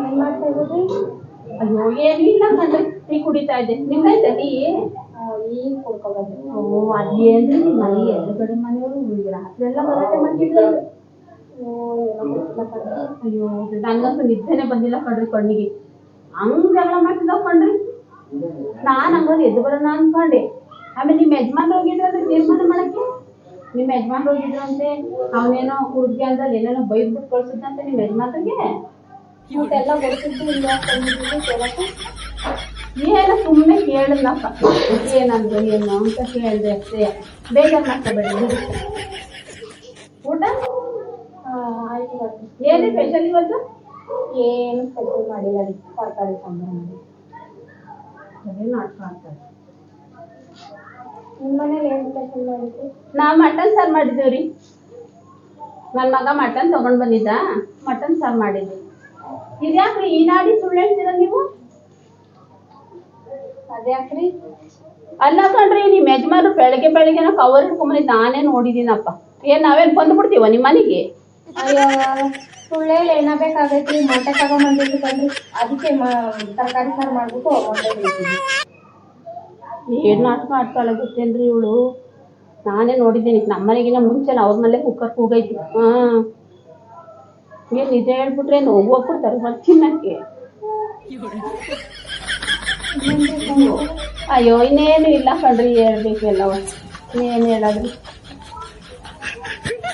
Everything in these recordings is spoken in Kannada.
ಏನ್ ಮಾಡ್ತಾ ಇರೋದು ಅಯ್ಯೋ ಏನಿಲ್ಲ ಕಣ್ರಿ ಟೀ ಕುಡಿತಾ ಇದ್ದೆ. ನಿಮ್ದಾಯ್ತಾ ಟೀ? ಈಗ ಕುಡ್ಕೊಬಂದೆ. ಓ ಅದೇನ್ರಿ ನಿಮ್ಮ ಮನೆ ಎದುರುಗಡೆ ಮನೆಯವರು ರಾತ್ರಿ ಎಲ್ಲ ಗಲಾಟೆ ಮಾಡ್ತಿದ್ರು ಅಯ್ಯೋ ನಂಗಂತೂ ನಿದ್ದೆನೆ ಬಂದಿಲ್ಲ ಕಣ್ರಿ ಕಣ್ಣಿಗೆ. ಹಂಗ್ ಜಗಳ ಮಾಡ್ತಿದ್ದಾವ್ ಕಣ್ರಿ. ನಾನ್ ಹಂಗಾರೆ ಎದ್ದು ಬರೋಣ ಅನ್ಕೊಂಡೆ. ಆಮೇಲೆ ನಿಮ್ಮ ಯಜಮಾನ್ ಹೋಗಿದ್ರೆ ತೀರ್ಮಾನ ಮಾಡಕ್ಕೆ? ನಿಮ್ಮ ಯಜಮಾನ್ರು ಹೋಗಿದ್ರಂತೆ ಅವನೇನೋ ಹುಡುಗಿ ಅಂದ್ರೆ ಏನೇನೋ ಬೈದ್ಬಿಟ್ಟು ಕಳ್ಸಿದ್ದಂತೆ ನಿಮ್ಮ ಯಜಮಾನ್ರಿಗೆ? ಮತ್ತೆಲ್ಲ ಗೊತ್ತಿದ್ದು ಇಲ್ಲ ತಂದಿದ್ದು ಕೇಳಕ್ಕೆ? ಏನೋ ಸುಮ್ಮನೆ ಕೇಳಿದ್ನಪ್ಪ. ಏನಂದ್ರು ಏನು ಅಂತ ಕೇಳಿದೆ ಅಷ್ಟೇ. ಬೇಜಾರು ಮಾಡ್ಕೋಬೇಡಿ ಊಟ? ಆಯ್ತು ಏನೇ ಸ್ಪೆಷಲ್ ಇವತ್ತು? ಏನು ಸ್ಪೆಷಲ್ ಮಾಡಿಲ್ಲ ತರಕಾರಿ ಸಾಂಬಾರು ಮಾಡಿ ಸರಿ ನಾಟಕ ನಿಮ್ಮ ಮನೇಲಿ ಏನು ಸ್ಪೆಷಲ್ ಮಾಡಿದ್ರಿ ನಾವು ಮಟನ್ ಸಾರು ಮಾಡಿದ್ದೇವೆ ರೀ. ನನ್ನ ಮಗ ಮಟನ್ ತಗೊಂಡ್ ಬಂದಿದ್ದ. ಮಟನ್ ಸಾರು ಮಾಡಿದ್ವಿ ಇದ್ಯಾಕ್ರಿ ಈ ನಾಡಿ ಸುಳ್ಳು ಹೇಳ್ತೀರ ನೀವು? ಅದ್ಯಾಕ್ರಿ ಅಲ್ಲ ಕಣ್ರಿ ನಿಮ್ಮ ಯಜಮಾನ್ರು ಬೆಳಗ್ಗೆ ಬೆಳಗ್ಗೆ ನಾವು ಕವರ್ ಹಿಡ್ಕೊಂಬಂದಿದ್ದು ನಾನೇ ನೋಡಿದ್ದೀನಪ್ಪ. ಏನ್ ನಾವೇನ್ ಬಂದ್ಬಿಡ್ತೀವ ನಿಮ್ಮ ಮನೆಗೆ? ಅಯ್ಯೋ ಸುಳ್ಳೇಲಿ ಏನ ಬೇಕಾಗೈತ್ರಿ? ಮೊಟ್ಟೆ ತಗೊಂಡ್ಬಂದಿದ್ದು ಕಣ್ರಿ. ಅದಕ್ಕೆ ತರಕಾರಿ ಸಾರು ಮಾಡ್ಬಿಟ್ಟು ಮೊಟ್ಟೆ ಏನ್ ನಾಟಕ ಆಡ್ತಾಳೆ ಗೊತ್ತೇನ್ರಿ ಇವಳು? ನಾನೇ ನೋಡಿದ್ದೀನಿ. ನಮ್ಮನೆಗಿನ ಮುಂಚೆ ಅವ್ರ ಮನೆ ಕುಕ್ಕರ್ ಕೂಗೈತಿ. ಹ್ಮ್ ಏನ್ ನಿಜ ಹೇಳ್ಬಿಟ್ರೆ ಏನು ಹೋಗ್ಬಿಡ್ತಾರೆ ಮತ್ತೆ ತಿನ್ನಕ್ಕೆ. ಅಯ್ಯೋ ಇನ್ನೇನು ಇಲ್ಲ ಕಣ್ರಿ ಹೇಳ್ಬೇಕು ಎಲ್ಲವ ಇನ್ನೇನು ಹೇಳೋದ್ರಿ?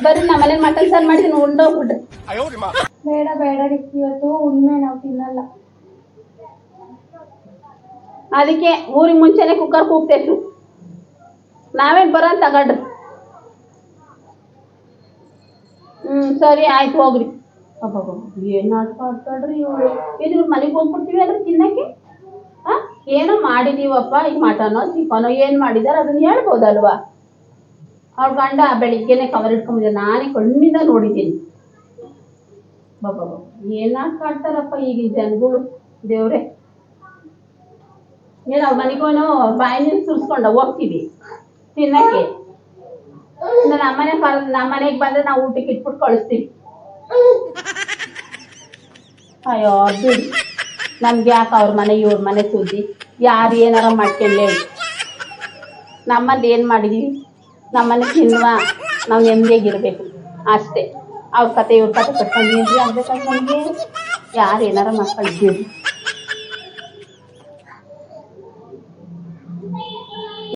ಬರ್ರಿ ನಮ್ಮ ಮನೇಲಿ ಮಟನ್ ಸಾರು ಮಾಡಿದ್ದೀನಿ ಉಂಡೋಗ್ಬಿಡ್ರಿ ಬೇಡ ಬೇಡ ರೀ. ಇವತ್ತು ಉಣ್ಮೆ ನಾವು ತಿನ್ನಲ್ಲ. ಅದಕ್ಕೆ ಊರಿಗೆ ಮುಂಚೆನೆ ಕುಕ್ಕರ್ ಕೂಗ್ತೈತು ನಾವೇನ್ ಬರೋಣ ತಗಡ್ರಿ. ಹ್ಮ್, ಸರಿ, ಆಯ್ತು, ಹೋಗ್ರಿ. ಅಬ್ಬಬ್ಬ ಏನು ನಾಟಕ ಆಡ್ತಾಳ್ರಿ ಇವಳು ಇದು ಮನೆಗೆ ಹೋಗ್ಬಿಡ್ತೀವಿ ಅಂದ್ರೆ ತಿನ್ನಕ್ಕೆ? ಹಾಂ ಏನೋ ಮಾಡಿದೀವಪ್ಪ ಈ ಮಟನೋ ಚಿಕನೋ ಏನು ಮಾಡಿದಾರೆ ಅದನ್ನ ಹೇಳ್ಬೋದಲ್ವಾ? ಅವ್ರ ಗಂಡ ಬೆಳಿಗ್ಗೆನೆ ಕವರ್ ಇಟ್ಕೊಂಬಿದ್ದೆ ನಾನೇ ಕಣ್ಣಿಂದ ನೋಡಿದ್ದೀನಿ. ಬಾಬಾ ಏನು ನಾಟಕ ಆಡ್ತಾರಪ್ಪ ಈಗಿನ ಜನಗಳು? ದೇವ್ರೆ. ಏನು ಅವ್ರ ಮನೆಗೋನು ಬಾಯಿನ ಸುರಿಸ್ಕೊಂಡ ಹೋಗ್ತೀವಿ. ತಿನ್ನಕ್ಕೆ. ಇನ್ನು ನಮ್ಮನೆ ನಮ್ಮ ನಮ್ಮನೆಗೆ ಬಂದ್ರೆ ನಾವು ಊಟಕ್ಕೆ ಇಟ್ಬಿಟ್ಟು ಕಳಿಸ್ತೀವಿ. ಅಯ್ಯೋ, ಬಿಡಿ. ನಮ್ಗೆ ಯಾಕೆ ಅವ್ರ ಮನೆ, ಇವ್ರ ಮನೆ ಸುದ್ದಿ? ಯಾರು ಏನಾರ ಮಾಡ್ಕೊಳ್ಳಿ ನಮ್ಮಲ್ಲಿ ಏನು ಮಾಡಿದ್ವಿ ನಮ್ಮನೆ ತಿನ್ನುವ, ನಾವು ನೆಮ್ಮದಿಯಾಗಿರ್ಬೇಕು ಅಷ್ಟೇ. ಅವ್ರ ಕತೆ, ಇವ್ರ ಕತೆ ಕಟ್ಕೊಂಡು ಆಗ್ಬೇಕಂದ್ರೆ ನಮಗೆ ಯಾರು ಏನಾರ ಮಾಡ್ಕೊಂಡು ಬಿಡಿ